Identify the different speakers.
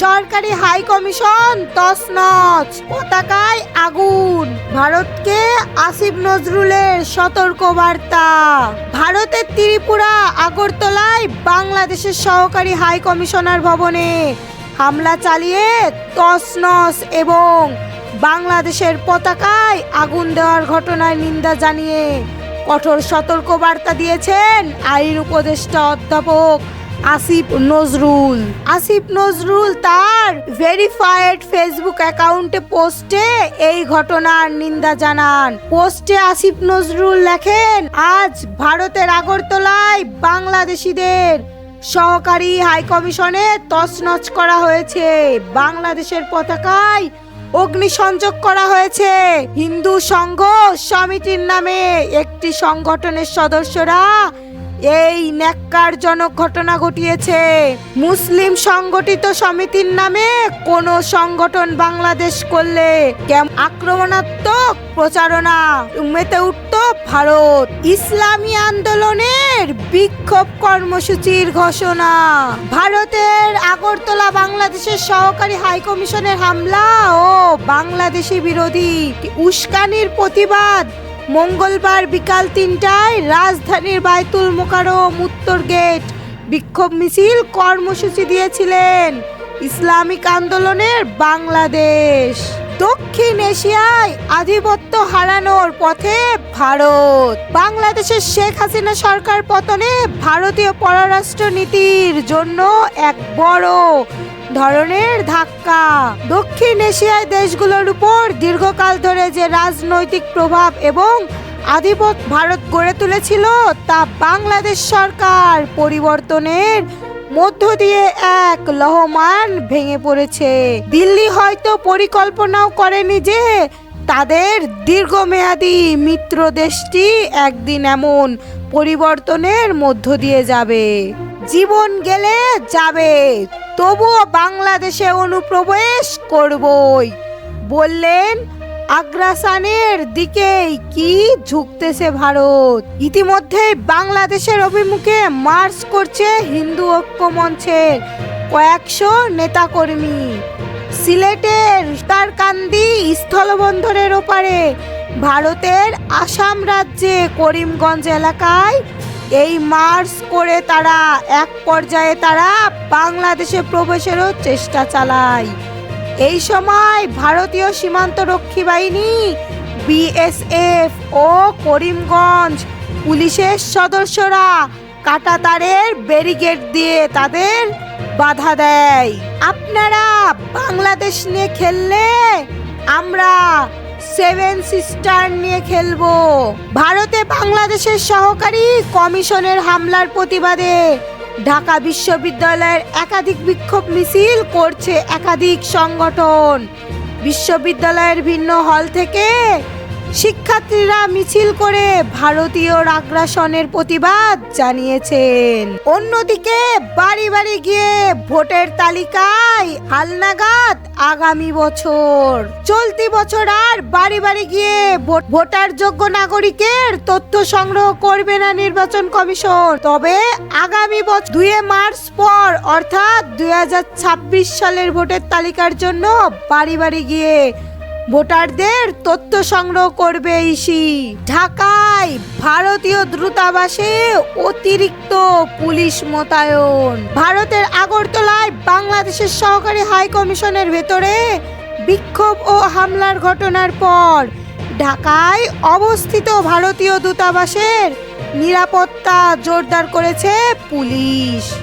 Speaker 1: সরকারি high commission তছনছ। পতাকায় আগুন। ভারতকে আসিফ নজরুলের সতর্ক বার্তা ভারতের ত্রিপুরা, আগরতলায় বাংলাদেশের সহকারী হাই কমিশনার ভবনে হামলা চালিয়ে তছনছ এবং বাংলাদেশের পতাকায় আগুন দেওয়ার ঘটনায় নিন্দা জানিয়ে কঠোর সতর্ক বার্তা দিয়েছেন আইন উপদেষ্টা অধ্যাপক আসিফ নজরুল। আসিফ নজরুল তার ভেরিফাইড ফেসবুক অ্যাকাউন্টে পোস্টে এই ঘটনার নিন্দা জানান। পোস্টে আসিফ নজরুল লেখেন, আজ ভারতের আগরতলায় বাংলাদেশিদের সহকারী হাই কমিশনে তছনছ করা হয়েছে। বাংলাদেশের পতাকায় অগ্নিসংযোগ করা হয়েছে। হিন্দু সংঘ সমিতির নামে একটি সংগঠনের সদস্যরা এই ন্যাক্কারজনক ঘটনা ঘটিয়েছে। মুসলিম সংগঠিত সমিতির নামে কোন সংগঠন বাংলাদেশ করলে কেম আক্রমণাত্মক প্রচারণা মেতে উঠত ভারত। ইসলামী আন্দোলনের বিক্ষোভ কর্মসূচির ঘোষণা। ভারতের আগরতলা বাংলাদেশের সহকারী হাই কমিশনের হামলা ও বাংলাদেশি বিরোধী উস্কানির প্রতিবাদ মঙ্গলবার বিকাল তিনটায় রাজধানীর বাইতুল মোকারম উত্তর গেট। বিক্ষোভ মিছিল কর্মসূচি দিয়েছিলেন ইসলামিক আন্দোলনের বাংলাদেশ। দক্ষিণ এশিয়ায় আধিপত্য হারানোর পথে ভারত। বাংলাদেশের শেখ হাসিনা সরকার পতনে ভারতীয় পররাষ্ট্র নীতির জন্য এক বড় ধরনের ধাক্কা। দক্ষিণ এশিয়ায় দেশগুলোর উপর দীর্ঘকাল ধরে যে রাজনৈতিক প্রভাব এবং আধিপত্য ভারত গড়ে তুলেছিল, তা বাংলাদেশ সরকার পরিবর্তনের মধ্য দিয়ে এক লহমান ভেঙে পড়েছে। দিল্লি হয়তো পরিকল্পনাও করেনি যে তাদের দীর্ঘমেয়াদী মিত্র দেশটি একদিন এমন পরিবর্তনের মধ্য দিয়ে যাবে। জীবন গেলে যাবে, তবুও বাংলাদেশে অনুপ্রবেশ করবই। বললেন, আগ্রাসানের দিকেই কি ঝুঁকতেছে ভারত? ইতিমধ্যে বাংলাদেশের অভিমুখে মার্চ করছে হিন্দু ঐক্য মঞ্চের কয়েকশো নেতাকর্মী। সিলেটের তারকান্দি স্থলবন্দরের ওপারে ভারতের আসাম রাজ্যে করিমগঞ্জ এলাকায় এই মার্চ করে তারা এক পর্যায়ে তারা বাংলাদেশে প্রবেশেরও চেষ্টা চালায়। এই সময় ভারতীয় সীমান্ত রক্ষী বাহিনী বিএসএফ ও করিমগঞ্জ পুলিশের সদস্যরা কাটাতারের ব্যারিকেড দিয়ে তাদের বাধা দেয়। আপনারা বাংলাদেশ নিয়ে খেললে আমরা সেভেন সিস্টার নিয়ে খেলব। ভারতে বাংলাদেশের সহকারী কমিশনের হামলার প্রতিবাদে ঢাকা বিশ্ববিদ্যালয়ের একাধিক বিক্ষোভ মিছিল করছে একাধিক সংগঠন। বিশ্ববিদ্যালয়ের ভিন্ন হল থেকে শিক্ষার্থীরা মিছিল করে ভারতীয় আগ্রাসনের প্রতিবাদ জানিয়েছেন। অন্যদিকে বাড়ি বাড়ি গিয়ে ভোটের তালিকায় হালনাগাদ আগামী বছর। চলতি বছর আর বাড়ি বাড়ি গিয়ে ভোট- ভোটার যোগ্য নাগরিকের তথ্য সংগ্রহ করবে না নির্বাচন কমিশন। তবে আগামী বছর দুই মার্চ পর, অর্থাৎ দুই হাজার ছাব্বিশ সালের ভোটের তালিকার জন্য বাড়ি বাড়ি গিয়ে ভোটারদের তথ্য সংগ্রহ করবে ইসি। ঢাকায় ভারতীয় দূতাবাসে অতিরিক্ত পুলিশ মোতায়েন। ভারতের আগরতলায় বাংলাদেশের সহকারী হাই কমিশনের ভেতরে বিক্ষোভ ও হামলার ঘটনার পর ঢাকায় অবস্থিত ভারতীয় দূতাবাসের নিরাপত্তা জোরদার করেছে পুলিশ।